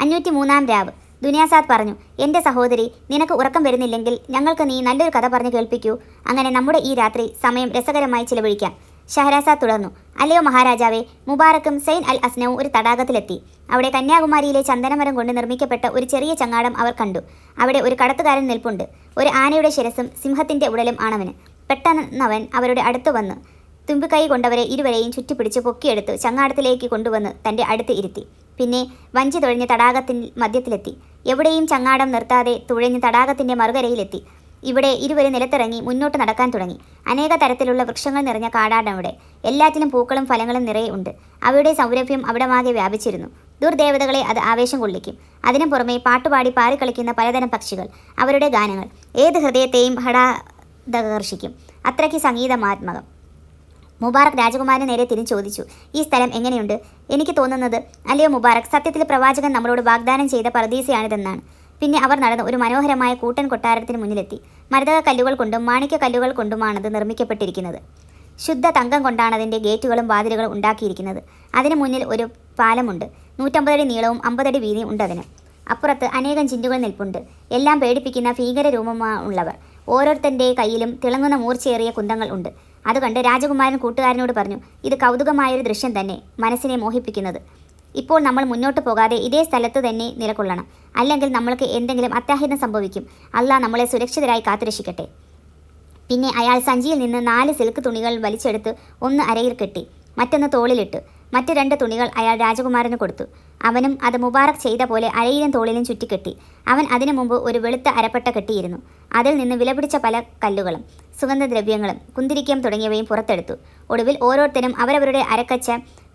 അഞ്ഞൂറ്റി മൂന്നാം രാവ്. ദുനിയാസാദ് പറഞ്ഞു എന്റെ സഹോദരി നിനക്ക് ഉറക്കം വരുന്നില്ലെങ്കിൽ ഞങ്ങൾക്ക് നീ നല്ലൊരു കഥ പറഞ്ഞു കേൾപ്പിക്കൂ. അങ്ങനെ നമ്മുടെ ഈ രാത്രി സമയം രസകരമായി ചിലവഴിക്കാം. ഷഹരാസാദ് തുടർന്നു അല്ലയോ മഹാരാജാവേ മുബാറക്കും സൈൻ അൽ അസ്നവും ഒരു തടാകത്തിലെത്തി. അവിടെ കന്യാകുമാരിയിലെ ചന്ദനമരം കൊണ്ട് നിർമ്മിക്കപ്പെട്ട ഒരു ചെറിയ ചങ്ങാടം അവർ കണ്ടു. അവിടെ ഒരു കടത്തുകാരൻ നിൽപ്പുണ്ട്. ഒരു ആനയുടെ ശിരസും സിംഹത്തിന്റെ ഉടലും ആണവന്. പെട്ടെന്നവൻ അവരുടെ അടുത്ത് വന്ന്. തുമ്പിക്കൈ കൊണ്ടവരെ ഇരുവരെയും ചുറ്റിപ്പിടിച്ച് പൊക്കിയെടുത്ത് ചങ്ങാടത്തിലേക്ക് കൊണ്ടുവന്ന് തന്റെ അടുത്ത് ഇരുത്തി. പിന്നെ വഞ്ചി തുഴഞ്ഞ് തടാകത്തിൽ മധ്യത്തിലെത്തി. എവിടെയും ചങ്ങാടം നിർത്താതെ തുഴഞ്ഞ് തടാകത്തിന്റെ മറുകരയിലെത്തി. ഇവിടെ ഇരുവരും നിലത്തിറങ്ങി മുന്നോട്ട് നടക്കാൻ തുടങ്ങി. അനേക തരത്തിലുള്ള വൃക്ഷങ്ങൾ നിറഞ്ഞ കാടാണ് അവിടെ. എല്ലാറ്റിലും പൂക്കളും ഫലങ്ങളും നിറയെ ഉണ്ട്. അവയുടെ സൗരഭ്യം അവിടമാകെ വ്യാപിച്ചിരുന്നു. ദുർദേവതകളെ അത് ആവേശം കൊള്ളിക്കും. അതിനു പുറമെ പാട്ടുപാടി പാറിക്കളിക്കുന്ന പലതരം പക്ഷികൾ അവരുടെ ഗാനങ്ങൾ. ഏത് ഹൃദയത്തെയും ഹടാദകർഷിക്കും അത്രയ്ക്ക് സംഗീതമാത്മകം. മുബാറക് രാജകുമാരന് നേരെ തിരിഞ്ഞു ചോദിച്ചു ഈ സ്ഥലം എങ്ങനെയുണ്ട്? എനിക്ക് തോന്നുന്നത് അല്ലയോ മുബാറക് സത്യത്തിൽ പ്രവാചകൻ നമ്മളോട് വാഗ്ദാനം ചെയ്ത പറദീസയാണിതെന്നാണ് പിന്നെ അവർ നടന്ന് ഒരു മനോഹരമായ കൂട്ടൻ കൊട്ടാരത്തിന് മുന്നിലെത്തി. മരതക കല്ലുകൾ കൊണ്ടും മാണിക്യ കല്ലുകൾ കൊണ്ടുമാണത് നിർമ്മിക്കപ്പെട്ടിരിക്കുന്നത്. ശുദ്ധ തങ്കം കൊണ്ടാണ് അതിന്റെ ഗേറ്റുകളും വാതിലുകളും ഉണ്ടാക്കിയിരിക്കുന്നത്. അതിന് മുന്നിൽ ഒരു പാലമുണ്ട്. നൂറ്റമ്പതടി നീളവും അമ്പതടി വീതിയും ഉണ്ട് അതിന് അപ്പുറത്ത് അനേകം ചിന്തുകൾ നിൽപ്പുണ്ട്. എല്ലാം പേടിപ്പിക്കുന്ന ഭീകര രൂപമുള്ളവർ ഓരോരുത്തന്റെ കയ്യിലും തിളങ്ങുന്ന മൂർച്ചയേറിയ കുന്തങ്ങൾ ഉണ്ട്. അത് കണ്ട് രാജകുമാരൻ കൂട്ടുകാരനോട് പറഞ്ഞു ഇത് കൗതുകമായൊരു ദൃശ്യം തന്നെ മനസ്സിനെ മോഹിപ്പിക്കുന്നത്. ഇപ്പോൾ നമ്മൾ മുന്നോട്ട് പോകാതെ ഇതേ സ്ഥലത്ത് തന്നെ നിലകൊള്ളണം. അല്ലെങ്കിൽ നമ്മൾക്ക് എന്തെങ്കിലും അത്യാഹിതം സംഭവിക്കും. അള്ളാഹ് നമ്മളെ സുരക്ഷിതരായി കാത്തുരക്ഷിക്കട്ടെ. പിന്നെ അയാൾ സഞ്ചിയിൽ നിന്ന് നാല് സിൽക്ക് തുണികൾ വലിച്ചെടുത്ത് ഒന്ന് അരയിൽ കെട്ടി മറ്റൊന്ന് തോളിലിട്ടു മറ്റു രണ്ട് തുണികൾ അയാൾ രാജകുമാരന് കൊടുത്തു. അവനും അത് മുബാറക് ചെയ്ത പോലെ അരയിലും തോളിലും ചുറ്റിക്കെട്ടി. അവൻ അതിനു മുമ്പ് ഒരു വെളുത്ത അരപ്പട്ട കെട്ടിയിരുന്നു. അതിൽ നിന്ന് വിലപിടിച്ച പല കല്ലുകളും സുഗന്ധദ്രവ്യങ്ങളും കുന്തിരിക്കം തുടങ്ങിയവയും പുറത്തെടുത്തു. ഒടുവിൽ ഓരോരുത്തരും അവരവരുടെ അരക്കച്ച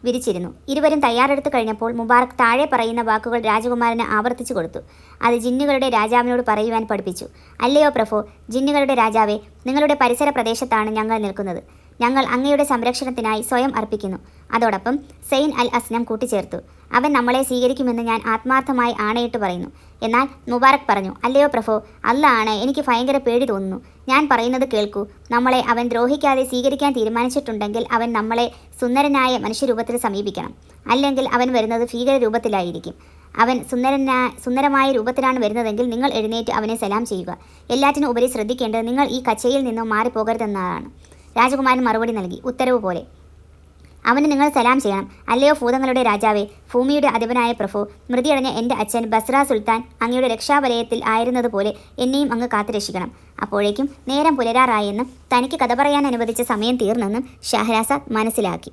വിരിച്ചിരുന്നു. ഇരുവരും തയ്യാറെടുത്ത് കഴിഞ്ഞപ്പോൾ മുബാറക് താഴെ പറയുന്ന വാക്കുകൾ രാജകുമാരന് ആവർത്തിച്ചു കൊടുത്തു. അത് ജിന്നുകളുടെ രാജാവിനോട് പറയുവാൻ പഠിപ്പിച്ചു. അല്ലയോ പ്രഫോ ജിന്നുകളുടെ രാജാവേ നിങ്ങളുടെ പരിസര പ്രദേശത്താണ് ഞങ്ങൾ നിൽക്കുന്നത്. ഞങ്ങൾ അങ്ങയുടെ സംരക്ഷണത്തിനായി സ്വയം അർപ്പിക്കുന്നു. അതോടൊപ്പം സെയിൻ അൽ അസ്നം കൂട്ടിച്ചേർത്തു. അവൻ നമ്മളെ സ്വീകരിക്കുമെന്ന് ഞാൻ ആത്മാർത്ഥമായി ആണയിട്ട് പറയുന്നു. എന്നാൽ മുബാറക് പറഞ്ഞു അല്ലയോ പ്രഭോ അല്ല ആണ് എനിക്ക് ഭയങ്കര പേടി തോന്നുന്നു. ഞാൻ പറയുന്നത് കേൾക്കൂ. നമ്മളെ അവൻ ദ്രോഹിക്കാതെ സ്വീകരിക്കാൻ തീരുമാനിച്ചിട്ടുണ്ടെങ്കിൽ അവൻ നമ്മളെ സുന്ദരനായ മനുഷ്യരൂപത്തിൽ സമീപിക്കണം. അല്ലെങ്കിൽ അവൻ വരുന്നത് ഭീകര രൂപത്തിലായിരിക്കും അവൻ സുന്ദരനാ സുന്ദരമായ രൂപത്തിലാണ് വരുന്നതെങ്കിൽ നിങ്ങൾ എഴുന്നേറ്റ് അവനെ സലാം ചെയ്യുക. എല്ലാറ്റിനും ഉപരി ശ്രദ്ധിക്കേണ്ടത് നിങ്ങൾ ഈ കച്ചയിൽ നിന്നും മാറിപ്പോകരുതെന്നതാണ് രാജകുമാരൻ മറുപടി നൽകി. ഉത്തരവ് പോലെ. അവന് നിങ്ങൾ സലാം ചെയ്യണം. അല്ലയോ ഭൂതങ്ങളുടെ രാജാവേ ഭൂമിയുടെ അധിപനായ പ്രഭു മൃതിയടഞ്ഞ എന്റെ അച്ഛൻ ബസ്ര സുൽത്താൻ അങ്ങയുടെ രക്ഷാവലയത്തിൽ ആയിരുന്നതുപോലെ എന്നെയും അങ്ങ് കാത്തുരക്ഷിക്കണം. അപ്പോഴേക്കും നേരം പുലരാറായെന്നും തനിക്ക് കഥ പറയാൻ അനുവദിച്ച സമയം തീർന്നെന്നും ഷഹരാസാദ് മനസ്സിലാക്കി.